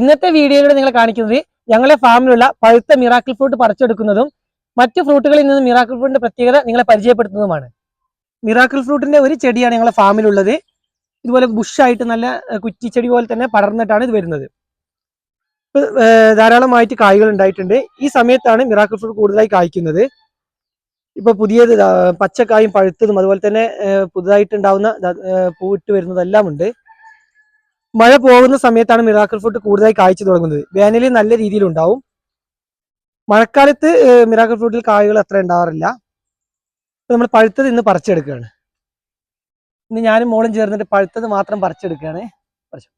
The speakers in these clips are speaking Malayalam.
ഇന്നത്തെ വീഡിയോയിലൂടെ നിങ്ങൾ കാണിക്കുന്നത് ഞങ്ങളെ ഫാമിലുള്ള പഴുത്ത മിറാക്കിൾ ഫ്രൂട്ട് പറിച്ചെടുക്കുന്നതും മറ്റു ഫ്രൂട്ടുകളിൽ നിന്ന് മിറാക്കിൾ ഫ്രൂട്ടിന്റെ പ്രത്യേകത നിങ്ങളെ പരിചയപ്പെടുത്തുന്നതുമാണ്. മിറാക്കിൾ ഫ്രൂട്ടിന്റെ ഒരു ചെടിയാണ് ഞങ്ങളെ ഫാമിലുള്ളത്. ഇതുപോലെ ബുഷായിട്ട് നല്ല കുറ്റിച്ചെടി പോലെ തന്നെ പടർന്നിട്ടാണ് ഇത് വരുന്നത്. ധാരാളമായിട്ട് കായ്കൾ ഉണ്ടായിട്ടുണ്ട്. ഈ സമയത്താണ് മിറാക്കിൾ ഫ്രൂട്ട് കൂടുതലായി കായ്ക്കുന്നത്. ഇപ്പൊ പുതിയത് പച്ചക്കായും പഴുത്തതും അതുപോലെ തന്നെ പുതുതായിട്ടുണ്ടാവുന്ന പൂവിട്ട് വരുന്നതെല്ലാം ഉണ്ട് മഴ പോകുന്ന സമയത്താണ് മിറാക്കിൾ ഫ്രൂട്ട് കൂടുതലായി കായ്ച്ചു തുടങ്ങുന്നത്. വേനലിൽ നല്ല രീതിയിൽ ഉണ്ടാവും മഴക്കാലത്ത് മിറാക്കിൾ ഫ്രൂട്ടിൽ കായകൾ അത്ര ഉണ്ടാവാറില്ല. നമ്മൾ പഴുത്തത് ഇന്ന് പറിച്ചെടുക്കുകയാണ്. ഇന്ന് ഞാനും മോളും ചേർന്നിട്ട് പഴുത്തത് മാത്രം പറിച്ചെടുക്കുകയാണ്. പറിച്ചു.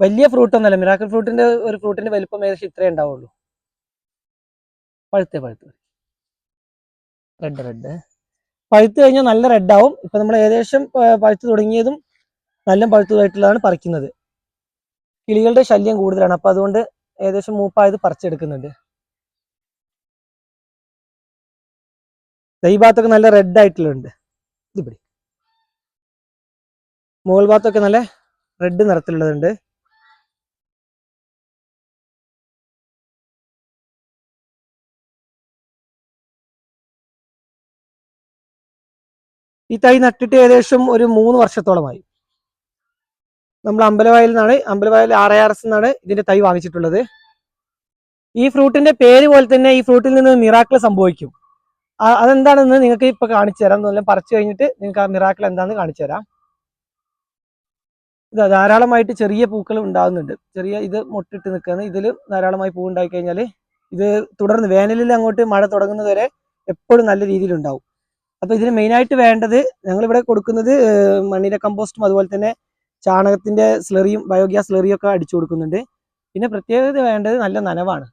വലിയ ഫ്രൂട്ട് ഒന്നല്ല മിറാക്കിൾ ഫ്രൂട്ടിന്റെ ഒരു ഫ്രൂട്ടിന്റെ വലിപ്പം ഏകദേശം ഇത്രേ ഉണ്ടാവുള്ളൂ. പഴുത്തേ പഴുത്ത്. Red red. പഴുത്ത് കഴിഞ്ഞാൽ നല്ല റെഡ് ആവും ഇപ്പൊ നമ്മൾ ഏകദേശം പഴുത്ത് തുടങ്ങിയതും നല്ല പഴുത്തതായിട്ടുള്ളതാണ് പറിക്കുന്നത്. കിളികളുടെ ശല്യം കൂടുതലാണ്. അപ്പൊ അതുകൊണ്ട് ഏകദേശം മൂപ്പായത് പറിച്ചെടുക്കുന്നുണ്ട്. ഈ ഭാഗത്തൊക്കെ നല്ല റെഡ് ആയിട്ടുള്ളുണ്ട് ഇതിവിടെ മുകൾ ഭാഗത്തൊക്കെ നല്ല റെഡ് നിറത്തിലുള്ളതുണ്ട്. ഈ തൈ നട്ടിട്ട് ഏകദേശം ഒരു മൂന്ന് വർഷത്തോളമായി. നമ്മൾ അമ്പലവയലിൽ നിന്നാണ് Ambalavayal R I R S എന്നാണ് ഇതിന്റെ തൈ വാങ്ങിച്ചിട്ടുള്ളത്. ഈ ഫ്രൂട്ടിന്റെ പേര് പോലെ തന്നെ ഈ ഫ്രൂട്ടിൽ നിന്ന് മിറാക്കിൾ സംഭവിക്കും. അതെന്താണെന്ന് നിങ്ങൾക്ക് ഇപ്പൊ കാണിച്ചു തരാം. നല്ല പറിച്ചു കഴിഞ്ഞിട്ട് നിങ്ങൾക്ക് ആ മിറാക്കിൾ എന്താണെന്ന് കാണിച്ചു തരാം. ഇത് ധാരാളമായിട്ട് ചെറിയ പൂക്കൾ ഉണ്ടാകുന്നുണ്ട്. ചെറിയ ഇത് മുട്ടിട്ട് നിൽക്കുകയാണ്. ഇതിൽ ധാരാളമായി പൂ ഉണ്ടായി കഴിഞ്ഞാൽ ഇത് തുടർന്ന് വേനലിൽ അങ്ങോട്ട് മഴ തുടങ്ങുന്നത് വരെ എപ്പോഴും നല്ല രീതിയിൽ ഉണ്ടാവും. അപ്പൊ ഇതിന് മെയിനായിട്ട് വേണ്ടത് ഞങ്ങളിവിടെ കൊടുക്കുന്നത് മണ്ണിര കമ്പോസ്റ്റും അതുപോലെ തന്നെ ചാണകത്തിന്റെ സ്ലെറിയും ബയോഗ്യാസ് സ്ലെറിയും ഒക്കെ അടിച്ചു കൊടുക്കുന്നുണ്ട്. പിന്നെ പ്രത്യേകത വേണ്ടത് നല്ല നനവാണ്.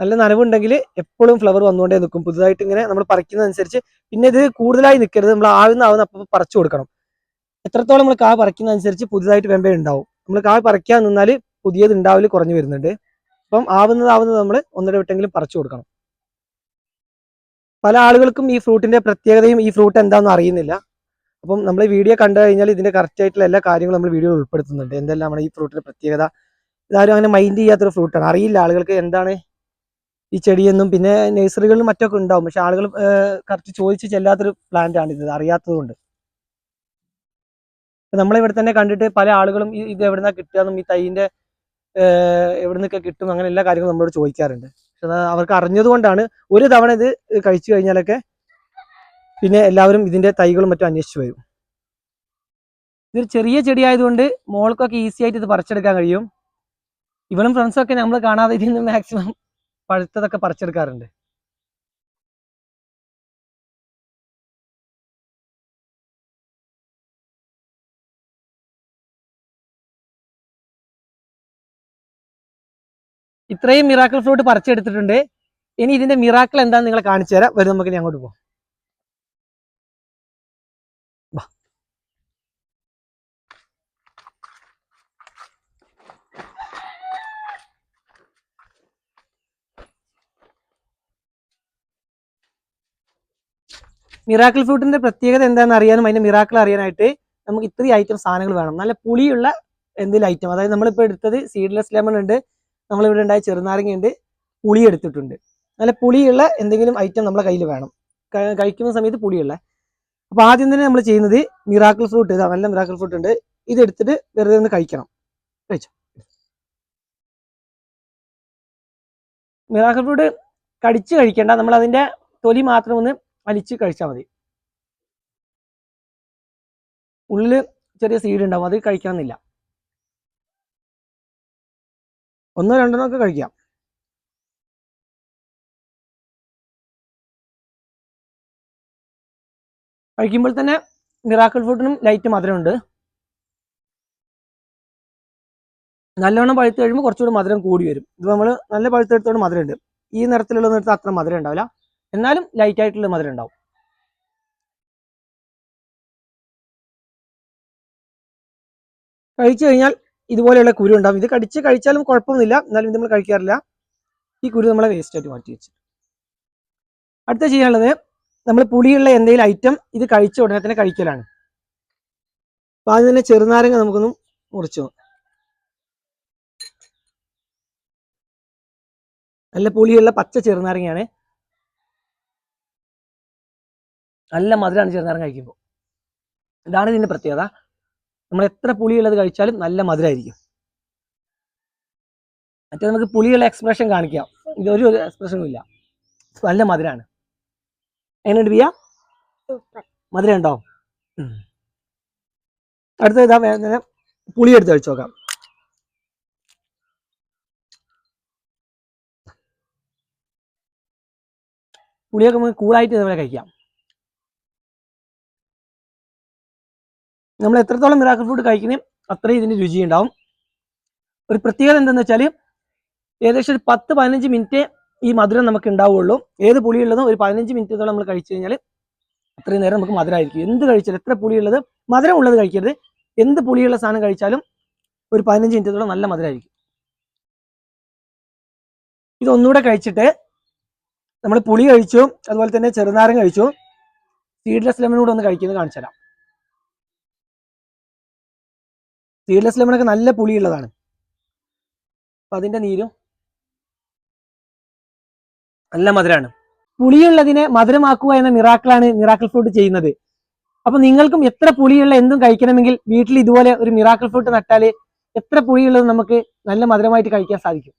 നല്ല നനവുണ്ടെങ്കിൽ എപ്പോഴും ഫ്ലവർ വന്നുകൊണ്ടേ നിൽക്കും. പുതുതായിട്ട് ഇങ്ങനെ നമ്മൾ പറിക്കുന്നതനുസരിച്ച് പിന്നെ ഇത് കൂടുതലായി നിൽക്കരുത്. നമ്മൾ ആവുന്ന ആവുന്ന അപ്പം പറിച്ചു കൊടുക്കണം. എത്രത്തോളം നമ്മൾ കാ പറിക്കുന്നതനുസരിച്ച് പുതുതായിട്ട് വെമ്പേ ഉണ്ടാവും. നമ്മൾ കാവ് പറിക്കാൻ നിന്നാൽ പുതിയത് ഉണ്ടാവിൽ കുറഞ്ഞു വരുന്നുണ്ട്. അപ്പം ആവുന്നത് ആവുന്നത് നമ്മൾ ഒന്നിടവിട്ടെങ്കിലും പറിച്ചു കൊടുക്കണം. പല ആളുകൾക്കും ഈ ഫ്രൂട്ടിന്റെ പ്രത്യേകതയും ഈ ഫ്രൂട്ട് എന്താണെന്ന് അറിയുന്നില്ല. അപ്പം നമ്മൾ ഈ വീഡിയോ കണ്ടു കഴിഞ്ഞാൽ ഇതിന്റെ കറക്റ്റ് ആയിട്ടുള്ള എല്ലാ കാര്യങ്ങളും നമ്മൾ വീഡിയോയിൽ ഉൾപ്പെടുത്തുന്നുണ്ട്. എന്തെല്ലാമാണ് ഈ ഫ്രൂട്ടിന്റെ പ്രത്യേകത? ഇതാരും അങ്ങനെ മൈൻഡ് ചെയ്യാത്തൊരു ഫ്രൂട്ടാണ്. അറിയില്ല ആളുകൾക്ക് എന്താണ് ഈ ചെടിയെന്നും പിന്നെ നഴ്സറികളിലും മറ്റൊക്കെ ഉണ്ടാവും. പക്ഷെ ആളുകൾ കറക്റ്റ് ചോദിച്ച് ചെല്ലാത്തൊരു പ്ലാന്റ് ആണ് ഇത്. അറിയാത്തത് കൊണ്ട്. നമ്മളിവിടെ തന്നെ കണ്ടിട്ട് പല ആളുകളും ഈ- ഇത് എവിടുന്നാ കിട്ടുകയെന്നും ഈ തൈന്റെ എവിടെ നിന്നൊക്കെ കിട്ടും അങ്ങനെ എല്ലാ കാര്യങ്ങളും നമ്മളോട് ചോദിക്കാറുണ്ട്. പക്ഷെ അവർക്ക് അറിഞ്ഞത് കൊണ്ടാണ് ഒരു തവണ ഇത് കഴിച്ചു കഴിഞ്ഞാലൊക്കെ പിന്നെ എല്ലാവരും ഇതിന്റെ തൈകളും മറ്റും അന്വേഷിച്ച് വരും. ഇതൊരു ചെറിയ ചെടി ആയതുകൊണ്ട് മോൾക്കൊക്കെ ഈസി ആയിട്ട് ഇത് പറിച്ചെടുക്കാൻ കഴിയും. ഇവളും ഫ്രണ്ട്സും ഒക്കെ നമ്മൾ കാണാതെ ഇതിൽ നിന്ന് മാക്സിമം പഴുത്തതൊക്കെ പറിച്ചെടുക്കാറുണ്ട്. ഇത്രയും മിറാക്കിൾ ഫ്രൂട്ട് പറിച്ചെടുത്തിട്ടുണ്ട്. ഇനി ഇതിന്റെ മിറാക്കിൾ എന്താന്ന് നിങ്ങളെ കാണിച്ചു തരാം. വരും നമുക്ക് ഇനി അങ്ങോട്ട് പോകാം. മിറാക്കിൾ ഫ്രൂട്ടിന്റെ പ്രത്യേകത എന്താണെന്ന് അറിയാനും അതിന്റെ മിറാക്കിൾ അറിയാനായിട്ട് നമുക്ക് ഇത്രയും ഐറ്റം സാധനങ്ങൾ വേണം. നല്ല പുളിയുള്ള എന്തെങ്കിലും ഐറ്റം അതായത് നമ്മളിപ്പോൾ എടുത്തത് സീഡ്ലെസ് ലെമൺ ഉണ്ട്. നമ്മളിവിടെ ഉണ്ടായ ചെറുനാരങ്ങ ഉണ്ട് പുളി എടുത്തിട്ടുണ്ട് നല്ല പുളിയുള്ള എന്തെങ്കിലും ഐറ്റം നമ്മളെ കയ്യിൽ വേണം. കഴിക്കുന്ന സമയത്ത് പുളിയുള്ള. അപ്പോൾ ആദ്യം തന്നെ നമ്മൾ ചെയ്യുന്നത് മിറാക്കിൾ ഫ്രൂട്ട് ഇതാ നല്ല മിറാക്കിൾ ഫ്രൂട്ട് ഉണ്ട്. ഇതെടുത്തിട്ട് വെറുതെ ഒന്ന് കഴിക്കണം. കഴിച്ചോ? മിറാക്കിൾ ഫ്രൂട്ട് കടിച്ച് കഴിക്കേണ്ട. നമ്മൾ അതിന്റെ തൊലി മാത്രം ഒന്ന് വലിച്ച് കഴിച്ചാൽ മതി. ഉള്ളിൽ ചെറിയ സീഡ് ഉണ്ടാവും. അത് കഴിക്കണമെന്നില്ല. ഒന്നോ രണ്ടെണ്ണോ ഒക്കെ കഴിക്കാം. കഴിക്കുമ്പോൾ തന്നെ മിറാക്കിൾ ഫ്രൂട്ടിനും ലൈറ്റ് മധുരമുണ്ട്. നല്ലവണ്ണം പഴുത്ത് കഴിയുമ്പോൾ കുറച്ചുകൂടി മധുരം കൂടി വരും. ഇത് നമ്മൾ നല്ല പഴുത്തെടുത്തോണ്ട് മധുരമുണ്ട്. ഈ നിറത്തിലുള്ള നിറത്ത് അത്ര മധുരം ഉണ്ടാവില്ല. എന്നാലും ലൈറ്റ് ആയിട്ടുള്ള മധുരം ഉണ്ടാവും. കഴിച്ചു കഴിഞ്ഞാൽ ഇതുപോലെയുള്ള കുരു ഉണ്ടാവും. ഇത് കടിച്ച് കഴിച്ചാലും കുഴപ്പമൊന്നുമില്ല. എന്നാലും ഇത് നമ്മൾ കഴിക്കാറില്ല. ഈ കുരു നമ്മളെ വേസ്റ്റ് ആയിട്ട് മാറ്റി വെച്ചു. അടുത്ത ചെയ്യാനുള്ളത് നമ്മൾ പുളിയുള്ള എന്തെങ്കിലും ഐറ്റം ഇത് കഴിച്ച ഉടനെ തന്നെ കഴിക്കലാണ്. അപ്പൊ ആദ്യം തന്നെ ചെറുനാരങ്ങ നമുക്കൊന്ന് മുറിച്ചു. നല്ല പുളിയുള്ള പച്ച ചെറുനാരങ്ങയാണ്. നല്ല മധുരമാണ് ചെറുനാരങ്ങ കഴിക്കുമ്പോൾ. ഇതാണ് ഇതിന്റെ പ്രത്യേകത. നമ്മൾ എത്ര പുളിയുള്ളത് കഴിച്ചാലും നല്ല മധുരമായിരിക്കും മറ്റേ നമുക്ക് പുളിയുള്ള എക്സ്പ്രഷൻ കാണിക്കാം. ഇതൊരു എക്സ്പ്രഷനും ഇല്ല. നല്ല മധുരമാണ് എങ്ങനെയുണ്ട് ബിയ മധുരം ഉണ്ടോ അടുത്ത ഇതാ വേദന പുളി എടുത്ത് കഴിച്ചു നോക്കാം. പുളിയൊക്കെ നമുക്ക് കൂളായിട്ട് ഇതുപോലെ കഴിക്കാം. നമ്മൾ എത്രത്തോളം മിറാക്കിൾ ഫുഡ് കഴിക്കുന്നതും അത്രയും ഇതിന് രുചി ഉണ്ടാവും. ഒരു പ്രത്യേകത എന്തെന്ന് വെച്ചാൽ ഏകദേശം ഒരു പത്ത് പതിനഞ്ച് മിനിറ്റ് ഈ മധുരം നമുക്ക് ഉണ്ടാവുള്ളൂ. ഏത് പുളിയുള്ളതും ഒരു പതിനഞ്ച് മിനിറ്റത്തോളം നമ്മൾ കഴിച്ചു കഴിഞ്ഞാൽ അത്രയും നേരം നമുക്ക് മധുരമായിരിക്കും എന്ത് കഴിച്ചാലും എത്ര പുളിയുള്ളത് മധുരം ഉള്ളത് കഴിക്കരുത്. എന്ത് പുളിയുള്ള സാധനം കഴിച്ചാലും ഒരു പതിനഞ്ച് മിനിറ്റത്തോളം നല്ല മധുരമായിരിക്കും ഇതൊന്നുകൂടെ കഴിച്ചിട്ട് നമ്മൾ പുളി കഴിച്ചു അതുപോലെ തന്നെ ചെറുനാരം കഴിച്ചു. സീഡ്ലെസ് ലെമൺ കൂടെ ഒന്ന് കഴിക്കുന്നത് കാണിച്ചു തരാം സീഡ്ലെസ് ലെമണൊക്കെ നല്ല പുളിയുള്ളതാണ്. അപ്പൊ അതിന്റെ നീരും നല്ല മധുരമാണ് പുളിയുള്ളതിനെ മധുരമാക്കുക എന്ന മിറാക്കിളാണ് മിറാക്കിൾ ഫ്രൂട്ട് ചെയ്യുന്നത്. അപ്പൊ നിങ്ങൾക്കും എത്ര പുളിയുള്ള എന്തും കഴിക്കണമെങ്കിൽ വീട്ടിൽ ഇതുപോലെ ഒരു മിറാക്കിൾ ഫ്രൂട്ട് നട്ടാൽ എത്ര പുളിയുള്ളത് നമുക്ക് നല്ല മധുരമായിട്ട് കഴിക്കാൻ സാധിക്കും.